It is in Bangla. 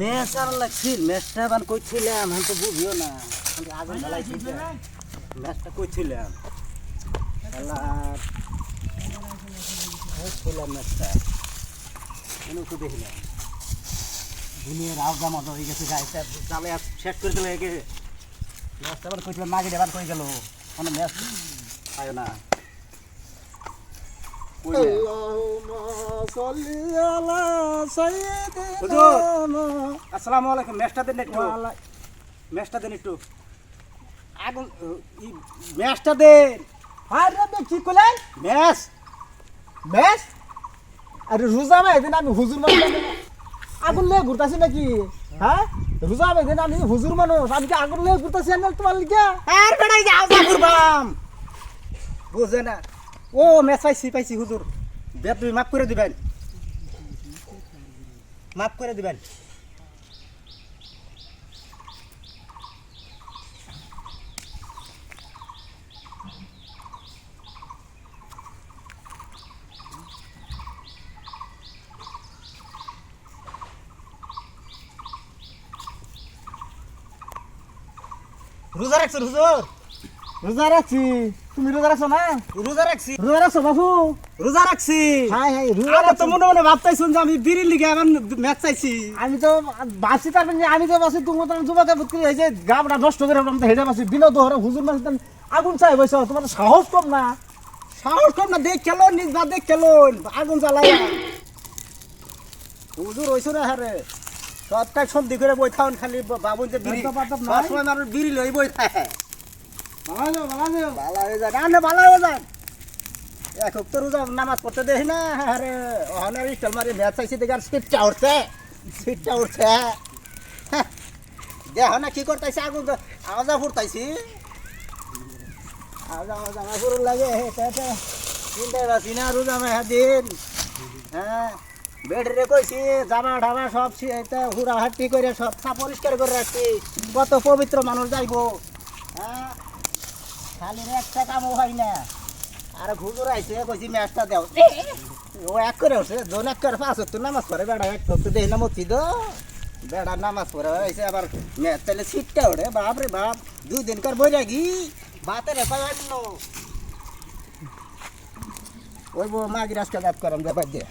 মেস আর লাগছিল, মেসটা বান কইছিলাম, আমি তো বুঝিও না। আগুন যে। মেসটা কইছিলাম। কইছিলাম মেসটা। কেন তো দেখিলাম দুনিয়ার আওজা মজা হয়ে গেছে গাইটা জালে শেষ করে দিলে একে। মেসটা আবার কইছিলাম, মাগে দেবার কই গেল? মানে মেস আয় না। কই। আসসালামু আলাইকুম মেসটা দেন একটু। মেসটা দেন একটু। আগুন মেসটা দেন। আরে বে কি কইলে? মেস বেশ আরে রোজা মে এদিন আমি হুজুর মানুষ। আগুন লিয়ে ঘুরতাছি নাকি? হ্যাঁ? রোজা মে এদিন আমি হুজুর মানুষ। আমি কি আগুন লিয়ে ঘুরতাছি না তোমার লিগে? আর বেড়াই যাও যা করবাম বুঝে না। ও মেস পাইছি পাইছি হুজুর। বেদ তুমি মাফ করে দিবেন। মাফ করে দিবেন। রোজা রাখছো হুজুর? রোজা রাখছি। তুমি রোজা রাখছো না? রোজা রাখছি। রোজা রাখছো বাবু? রোজা রাখছি। হাই হাই রোজা আমি তো মনে মনে ভাবতাইছুন যে আমি বিড়ির লিগে আমার ম্যাচ চাইছি। আমি তো বাসি তার মানে আমি তো বাসি তুমি তো যুবকে বুঝ করে হয়েছে গাবটা নষ্ট করে আমি তো হেঁটে বাসি বিনোদ হরে হুজুর মানুষ আগুন চাই বসে তোমার সাহস কম না। সাহস কম না দেখ খেলো নিজ বা দেখ খেলো আগুন জ্বালাই হুজুর হইছো না হারে সবটাই সন্ধি করে বই খালি বাবুন যে বিড়ি। সবসময় মানুষ বিড়ি লই বই থাকে হয়ে যায় না না যায় এক তো রোজা নামাজ পড়তে না। দেখে হ্যাঁ, না কি আগুন লাগে। হ্যাঁ। জামা ঢামা সব সি- এটা হুড়া হাট্টি করে সব পরিষ্কার করে রাখছি। কত পবিত্র মানুষ যাইবো। হ্যাঁ। খালি রে একটা কামও হয় না। আর ঘুজুর আইছে কইছি ম্যাচটা দাও। ও এক করে উঠছে দোন এক করে পাঁচ তো নামাজ পড়ে বেড়া এক তো দেই না মতি দো। বেড়া নামাজ পড়ে আইছে আবার ম্যাচ তাহলে সিটটা ওঠে বাপ রে বাপ দুই দিন কর বই রাখি বাতের আনলো ওই বউ মাগি রাস্তা দাঁত করাম ব্যাপার দিয়ে